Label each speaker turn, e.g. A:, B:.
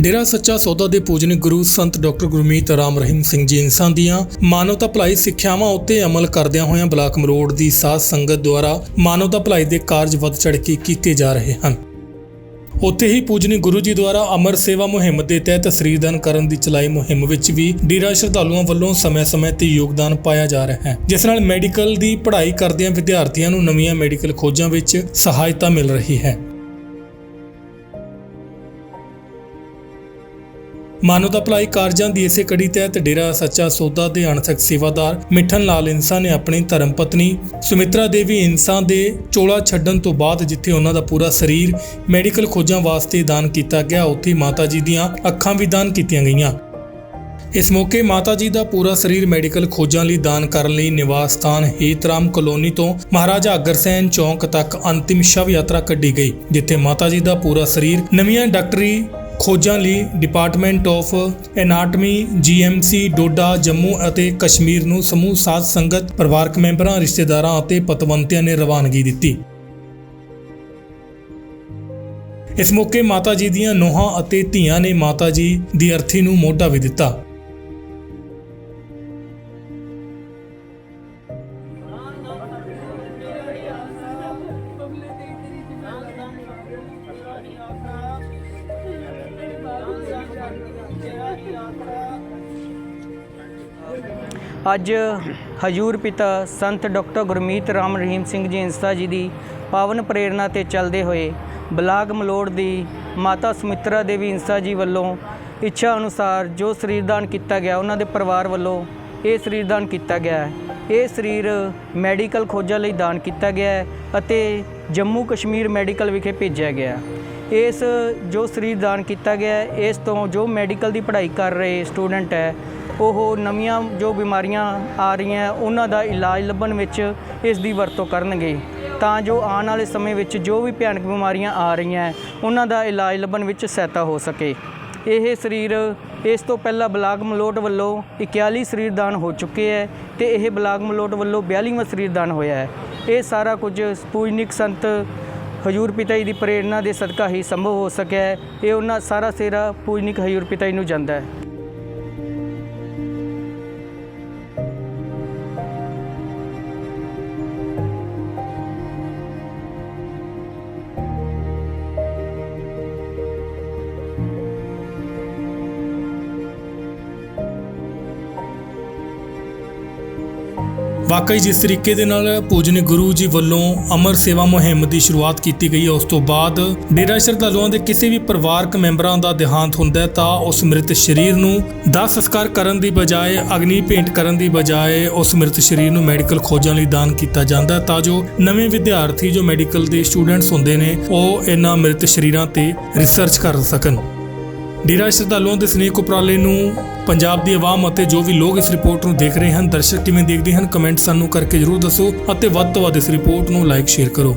A: ਡੇਰਾ ਸੱਚਾ ਸੌਦਾ ਦੇ ਪੂਜਨੀਕ ਗੁਰੂ ਸੰਤ ਡਾਕਟਰ ਗੁਰਮੀਤ ਰਾਮ ਰਹੀਮ ਸਿੰਘ ਜੀ ਇਨਸਾਨ ਦੀਆਂ ਮਾਨਵਤਾ ਭਲਾਈ ਸਿੱਖਿਆਵਾਂ ਉੱਤੇ ਅਮਲ ਕਰਦਿਆਂ ਹੋਇਆਂ ਬਲਾਕ ਮਰੋੜ ਦੀ ਸਾਧ ਸੰਗਤ ਦੁਆਰਾ ਮਾਨਵਤਾ ਭਲਾਈ ਦੇ ਕਾਰਜ ਵੱਧ ਚੜ੍ਹ ਕੇ ਕੀਤੇ ਜਾ ਰਹੇ ਹਨ। ਉੱਥੇ ਹੀ ਪੂਜਨੀ ਗੁਰੂ ਜੀ ਦੁਆਰਾ ਅਮਰ ਸੇਵਾ ਮੁਹਿੰਮ ਦੇ ਤਹਿਤ ਸਰੀਰਦਾਨ ਕਰਨ ਦੀ ਚਲਾਈ ਮੁਹਿੰਮ ਵਿੱਚ ਵੀ ਡੇਰਾ ਸ਼ਰਧਾਲੂਆਂ ਵੱਲੋਂ ਸਮੇਂ-ਸਮੇਂ ਤੇ ਯੋਗਦਾਨ ਪਾਇਆ ਜਾ ਰਿਹਾ ਹੈ, ਜਿਸ ਨਾਲ ਮੈਡੀਕਲ ਦੀ ਪੜ੍ਹਾਈ ਕਰਦਿਆਂ ਵਿਦਿਆਰਥੀਆਂ ਨੂੰ ਨਵੀਆਂ ਮੈਡੀਕਲ ਖੋਜਾਂ ਵਿੱਚ ਸਹਾਇਤਾ ਮਿਲ ਰਹੀ ਹੈ। ਮਾਨਵਤਾ ਭਲਾਈ ਕਾਰਜਾਂ ਦੀ ਇਸੇ ਕੜੀ ਤਹਿਤ ਡੇਰਾ ਸੱਚਾ ਸੌਦਾ ਦੇ ਅਣਥਕ ਸੇਵਾਦਾਰ ਮਿੱਠਨ ਲਾਲ ਇਨਸਾ ਨੇ ਆਪਣੀ ਧਰਮ ਪਤਨੀ ਸੁਮਿਤਰਾ ਦੇਵੀ ਇਨਸਾ ਦੇ ਚੋਲਾ ਛੱਡਣ ਤੋਂ ਬਾਅਦ ਜਿੱਥੇ ਉਹਨਾਂ ਦਾ ਪੂਰਾ ਸਰੀਰ ਮੈਡੀਕਲ ਖੋਜਾਂ ਵਾਸਤੇ ਦਾਨ ਕੀਤਾ ਗਿਆ, ਉੱਥੇ ਮਾਤਾ ਜੀ ਦੀਆਂ ਅੱਖਾਂ ਵੀ ਦਾਨ ਕੀਤੀਆਂ ਗਈਆਂ। ਇਸ ਮੌਕੇ ਮਾਤਾ ਜੀ ਦਾ ਪੂਰਾ ਸਰੀਰ ਮੈਡੀਕਲ ਖੋਜਾਂ ਲਈ ਦਾਨ ਕਰਨ ਲਈ ਨਿਵਾਸ ਸਥਾਨ ਹੇਤਰਾਮ ਕਲੋਨੀ ਤੋਂ ਮਹਾਰਾਜਾ ਅਗਰਸੈਨ ਚੌਂਕ ਤੱਕ ਅੰਤਿਮ ਸ਼ਵ ਯਾਤਰਾ ਕੱਢੀ ਗਈ, ਜਿੱਥੇ ਮਾਤਾ ਜੀ ਦਾ ਪੂਰਾ ਸਰੀਰ ਨਵੀਆਂ ਡਾਕਟਰੀ ਖੋਜਾਂ ਲਈ department of anatomy GMC Doda, Jammu ਅਤੇ ਕਸ਼ਮੀਰ ਨੂੰ ਸਮੂਹ ਸਾਧ ਸੰਗਤ, ਪਰਿਵਾਰਕ ਮੈਂਬਰਾਂ, ਰਿਸ਼ਤੇਦਾਰਾਂ ਅਤੇ ਪਤਵੰਤਿਆਂ ਨੇ ਰਵਾਨਗੀ ਦਿੱਤੀ। ਇਸ ਮੌਕੇ ਮਾਤਾ ਜੀ ਦੀਆਂ ਨੋਹਾਂ ਅਤੇ ਧੀਆਂ ਨੇ ਮਾਤਾ ਜੀ ਦੀ ਅਰਥੀ ਨੂੰ ਮੋਢਾ ਵੀ ਦਿੱਤਾ।
B: ਅੱਜ ਹਜੂਰ ਪਿਤਾ ਸੰਤ ਡਾਕਟਰ ਗੁਰਮੀਤ ਰਾਮ ਰਹੀਮ ਸਿੰਘ ਜੀ ਇੰਸਾ ਜੀ ਦੀ ਪਾਵਨ ਪ੍ਰੇਰਣਾ ਤੇ ਚੱਲਦੇ ਹੋਏ ਬਲਾਕ ਮਲੋੜ ਦੀ ਮਾਤਾ ਸੁਮਿਤਰਾ ਦੇਵੀ ਇੰਸਾ ਜੀ ਵੱਲੋਂ ਇੱਛਾ ਅਨੁਸਾਰ ਜੋ ਸਰੀਰਦਾਨ ਕੀਤਾ ਗਿਆ, ਉਹਨਾਂ ਦੇ ਪਰਿਵਾਰ ਵੱਲੋਂ ਇਹ ਸਰੀਰਦਾਨ ਕੀਤਾ ਗਿਆ ਹੈ ਇਹ ਸਰੀਰ ਮੈਡੀਕਲ ਖੋਜਾਂ ਲਈ ਦਾਨ ਕੀਤਾ ਗਿਆ ਹੈ ਅਤੇ ਜੰਮੂ ਕਸ਼ਮੀਰ ਮੈਡੀਕਲ ਵਿਖੇ ਭੇਜਿਆ ਗਿਆ ਹੈ। ਇਸ ਜੋ ਸਰੀਰ ਦਾਨ ਕੀਤਾ ਗਿਆ ਇਸ ਤੋਂ ਜੋ ਮੈਡੀਕਲ ਦੀ ਪੜ੍ਹਾਈ ਕਰ ਰਹੇ ਸਟੂਡੈਂਟ ਹੈ, ਉਹ ਨਵੀਆਂ ਜੋ ਬਿਮਾਰੀਆਂ ਆ ਰਹੀਆਂ ਉਹਨਾਂ ਦਾ ਇਲਾਜ ਲੱਭਣ ਵਿੱਚ ਇਸ ਦੀ ਵਰਤੋਂ ਕਰਨਗੇ। ਤਾਂ ਜੋ ਆਉਣ ਵਾਲੇ ਸਮੇਂ ਵਿੱਚ ਜੋ ਵੀ ਭਿਆਨਕ ਬਿਮਾਰੀਆਂ ਆ ਰਹੀਆਂ ਉਹਨਾਂ ਦਾ ਇਲਾਜ ਲੱਭਣ ਵਿੱਚ ਸਹਾਇਤਾ ਹੋ ਸਕੇ। ਇਹ ਸਰੀਰ, ਇਸ ਤੋਂ ਪਹਿਲਾਂ ਬਲਾਕ ਮਲੋਟ ਵੱਲੋਂ 41 ਸਰੀਰ ਦਾਨ ਹੋ ਚੁੱਕੇ ਹੈ ਤੇ ਇਹ ਬਲਾਕ ਮਲੋਟ ਵੱਲੋਂ 42ਵਾਂ ਸਰੀਰ ਦਾਨ ਹੋਇਆ ਹੈ। ਇਹ ਸਾਰਾ ਕੁਝ ਪੂਜਨਿਕ ਸੰਤ ਹਜੂਰ ਪਿਤਾ ਜੀ ਦੀ ਪ੍ਰੇਰਣਾ ਦੇ ਸਦਕਾ ਹੀ ਸੰਭਵ ਹੋ ਸਕਿਆ ਹੈ। ਇਹ ਉਹਨਾਂ ਸਾਰਾ ਸੇਰਾ ਪੂਜਨਿਕ ਹਜੂਰ ਪਿਤਾ ਜੀ ਨੂੰ ਜਾਂਦਾ ਹੈ।
A: ਵਾਕਈ ਜਿਸ ਤਰੀਕੇ ਦੇ ਨਾਲ ਪੂਜਨੀਕ ਗੁਰੂ ਜੀ ਵੱਲੋਂ ਅਮਰ ਸੇਵਾ ਮੁਹਿੰਮ ਦੀ ਸ਼ੁਰੂਆਤ ਕੀਤੀ ਗਈ ਹੈ, ਉਸ ਤੋਂ ਬਾਅਦ ਡੇਰਾ ਸ਼ਰਧਾਲੂਆਂ ਦੇ ਕਿਸੇ ਵੀ ਪਰਿਵਾਰਕ ਮੈਂਬਰਾਂ ਦਾ ਦੇਹਾਂਤ ਹੁੰਦਾ ਤਾਂ ਉਸ ਮ੍ਰਿਤ ਸਰੀਰ ਨੂੰ ਦਾਹ ਸੰਸਕਾਰ ਕਰਨ ਦੀ ਬਜਾਏ, ਅਗਨੀ ਭੇਂਟ ਕਰਨ ਦੀ ਬਜਾਏ ਉਸ ਮ੍ਰਿਤ ਸਰੀਰ ਨੂੰ ਮੈਡੀਕਲ ਖੋਜਾਂ ਲਈ ਦਾਨ ਕੀਤਾ ਜਾਂਦਾ ਤਾਂ ਜੋ ਨਵੇਂ ਵਿਦਿਆਰਥੀ ਜੋ ਮੈਡੀਕਲ ਦੇ ਸਟੂਡੈਂਟਸ ਹੁੰਦੇ ਨੇ, ਉਹ ਇਹਨਾਂ ਮ੍ਰਿਤ ਸਰੀਰਾਂ ਤੇ ਰਿਸਰਚ ਕਰ ਸਕਣ। ਡੇਰਾ ਸ਼ਰਧਾਲੂਆਂ ਦੇ ਸਨੇਕ ਉਪਰਾਲੇ ਨੂੰ ਪੰਜਾਬ ਦੀ ਆਵਾਮ ਅਤੇ ਜੋ ਵੀ ਲੋਕ ਇਸ ਰਿਪੋਰਟ ਨੂੰ ਦੇਖ ਰਹੇ ਹਨ, ਦਰਸ਼ਕ ਕਿਵੇਂ ਦੇਖਦੇ ਹਨ, ਕਮੈਂਟ ਸਾਨੂੰ ਕਰਕੇ ਜਰੂਰ ਦੱਸੋ ਅਤੇ ਵੱਧ ਤੋਂ ਵੱਧ ਇਸ ਰਿਪੋਰਟ ਨੂੰ ਲਾਈਕ ਸ਼ੇਅਰ ਕਰੋ।